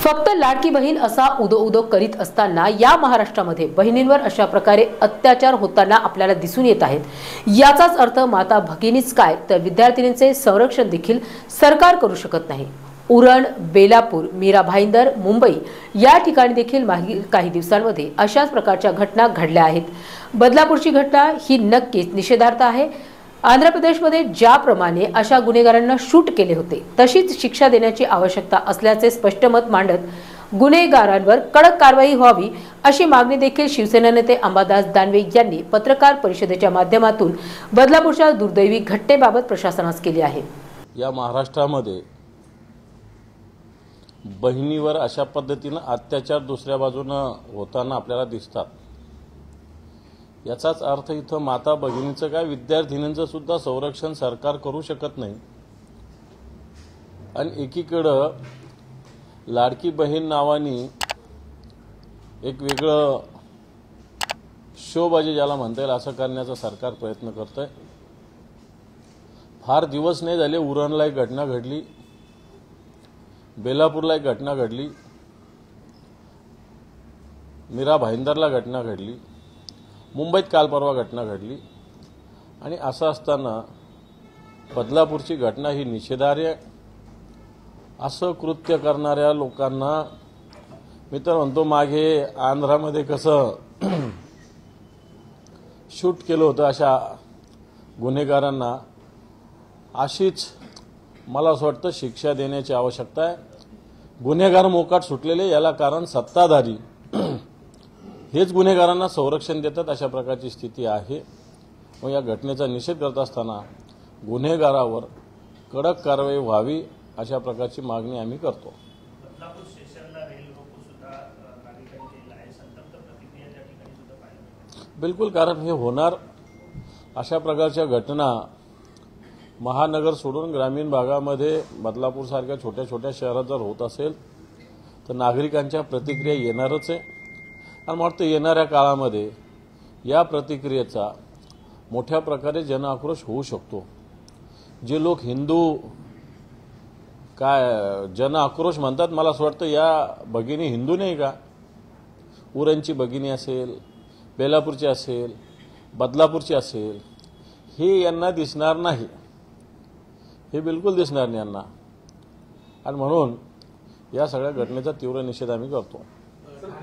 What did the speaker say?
फक्त लाडकी बहीण असा उदो उदो करीत असताना या महाराष्ट्रामध्ये बहिणींवर अशा प्रकारे अत्याचार होताना आपल्याला दिसून येत आहेत. याचाच अर्थ माता भगिनीच काय तर विद्यार्थिनींचे संरक्षण देखील सरकार करू शकत नाही. उरण बेलापूर मीरा भाईंदर मुंबई या ठिकाणी देखील मागील काही दिवसांमध्ये अशाच प्रकारच्या घटना घडल्या आहेत. बदलापूरची घटना ही नक्कीच निषेधार्थ आहे. आंध्र प्रदेशमध्ये ज्याप्रमाणे अशा गुन्हेगारांना शूट केले होते तशीच शिक्षा देण्याची आवश्यकता असल्याचे स्पष्ट मत मांडत गुन्हेगारांवर कडक कारवाई व्हावी अशी मागणी देखील शिवसेना नेते अंबादास दानवे यांनी पत्रकार परिषदेच्या माध्यमातून बदलापूरच्या दुर्दैवी घटनेबाबत प्रशासनास केली आहे. या महाराष्ट्रामध्ये बहिणीवर अशा पद्धतीनं अत्याचार दुसऱ्या बाजूनं होताना आपल्याला दिसतात. याचाच अर्थ इथं माता भगिनीचं काय विद्यार्थिनींचं सुद्धा संरक्षण सरकार करू शकत नाही. आणि एकीकडं लाडकी बहीण नावानी एक वेगळं शोबाजी ज्याला म्हणता येईल असं करण्याचा सरकार प्रयत्न करतंय. फार दिवस नाही झाले उरणला एक घटना घडली. बेलापूरला एक घटना घडली. मीरा भाईंदरला घटना घडली. मुंबईत काल परवा घटना घडली. आणि असं असताना बदलापूरची घटना ही निषेधार्य असं कृत्य करणाऱ्या लोकांना मी तर म्हणतो मागे आंध्रामध्ये कसं शूट केलं होतं अशा गुन्हेगारांना अशीच मला असं वाटतं शिक्षा देण्याची आवश्यकता आहे. गुन्हेगार मोकाट सुटलेले याला कारण सत्ताधारी हेच गुन्हेगारांना संरक्षण देतात अशा प्रकारची स्थिती आहे. मग या घटनेचा निषेध करत असताना गुन्हेगारावर कडक कारवाई व्हावी अशा प्रकारची मागणी आम्ही करतो. बिलकुल कारण हे होणार. अशा प्रकारच्या घटना महानगर सोडून ग्रामीण भागामध्ये बदलापूरसारख्या छोट्या छोट्या शहरात जर होत असेल तर नागरिकांच्या प्रतिक्रिया येणारच आहे. आणि मला वाटतं येणाऱ्या काळामध्ये या प्रतिक्रियेचा मोठ्या प्रकारे जनआक्रोश होऊ शकतो. जे लोक हिंदू काय जनआक्रोश म्हणतात मला असं वाटतं या भगिनी हिंदू नाही का? उरणची भगिनी असेल बेलापूरची असेल बदलापूरची असेल हे यांना दिसणार नाही. हे बिलकुल दिसणार नाही यांना. आणि म्हणून या सगळ्या घटनेचा तीव्र निषेध आम्ही करतो.